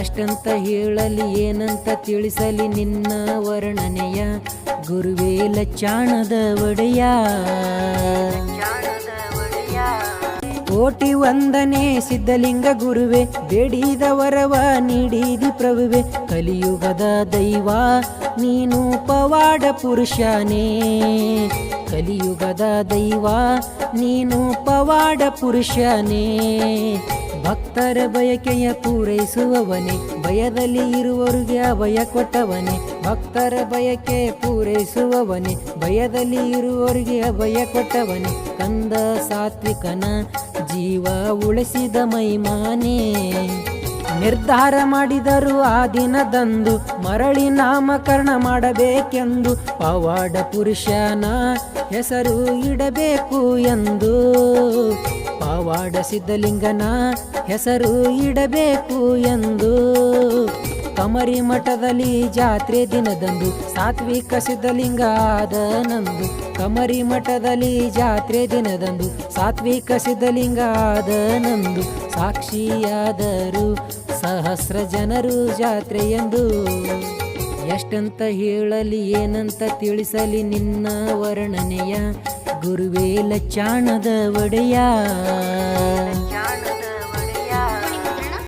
ಎಷ್ಟಂತ ಹೇಳಲಿ ಏನಂತ ತಿಳಿಸಲಿ ನಿನ್ನ ವರ್ಣನೆಯ ಗುರುವೇಲ ಚಾಣದ ಒಡೆಯ. ಕೋಟಿ ವಂದನೆ, ಸಿದ್ಧಲಿಂಗ ಗುರುವೆ ಬೇಡಿದ ವರವ ನೀಡಿದಿ ಪ್ರಭುವೆ, ಕಲಿಯುಗದ ದೈವ, ನೀನು ಪವಾಡ ಪುರುಷನೇ. ಕಲಿಯುಗದ ದೈವ, ನೀನು ಪವಾಡ ಪುರುಷನೇ. ಭಕ್ತರ ಬಯಕೆಯ ಪೂರೈಸುವವನೇ ಭಯದಲ್ಲಿ ಇರುವವರಿಗೆ ಅಭಯ ಕೊಟ್ಟವನೇ, ಭಕ್ತರ ಭಯಕ್ಕೆ ಪೂರೈಸುವವನೇ, ಭಯದಲ್ಲಿ ಇರುವವರಿಗೆ ಅಭಯ ಕೊಟ್ಟವನೇ, ಕಂದ ಸಾತ್ವಿಕನ ಜೀವ ಉಳಿಸಿದ ಮೈಮಾನೇ. ನಿರ್ಧಾರ ಮಾಡಿದರು ಆ ದಿನದಂದು ಮರಳಿ ನಾಮಕರಣ ಮಾಡಬೇಕೆಂದು ಪವಾಡ ಪುರುಷನ ಹೆಸರು ಇಡಬೇಕು ಎಂದು. ಪವಾಡ ಸಿದ್ಧಲಿಂಗನ ಹೆಸರು ಇಡಬೇಕು ಎಂದು. ಕಮರಿ ಮಠದಲ್ಲಿ ಜಾತ್ರೆ ದಿನದಂದು, ಸಾತ್ವಿಕ ಸಿದ್ಧಲಿಂಗಾದ ಆದನಂದು ಕಮರಿ ಮಠದಲ್ಲಿ ಜಾತ್ರೆ ದಿನದಂದು, ಸಾತ್ವಿಕ ಸಿದ್ಧಲಿಂಗ ಆದನಂದು ಸಾಕ್ಷಿಯಾದರು ಸಹಸ್ರ ಜನರು ಜಾತ್ರೆಯೆಂದು. ಎಷ್ಟಂತ ಹೇಳಲಿ, ಏನಂತ ತಿಳಿಸಲಿ ನಿನ್ನ ವರ್ಣನೆಯ ಗುರುವೇಲ ಚಾಣದ ಒಡೆಯ.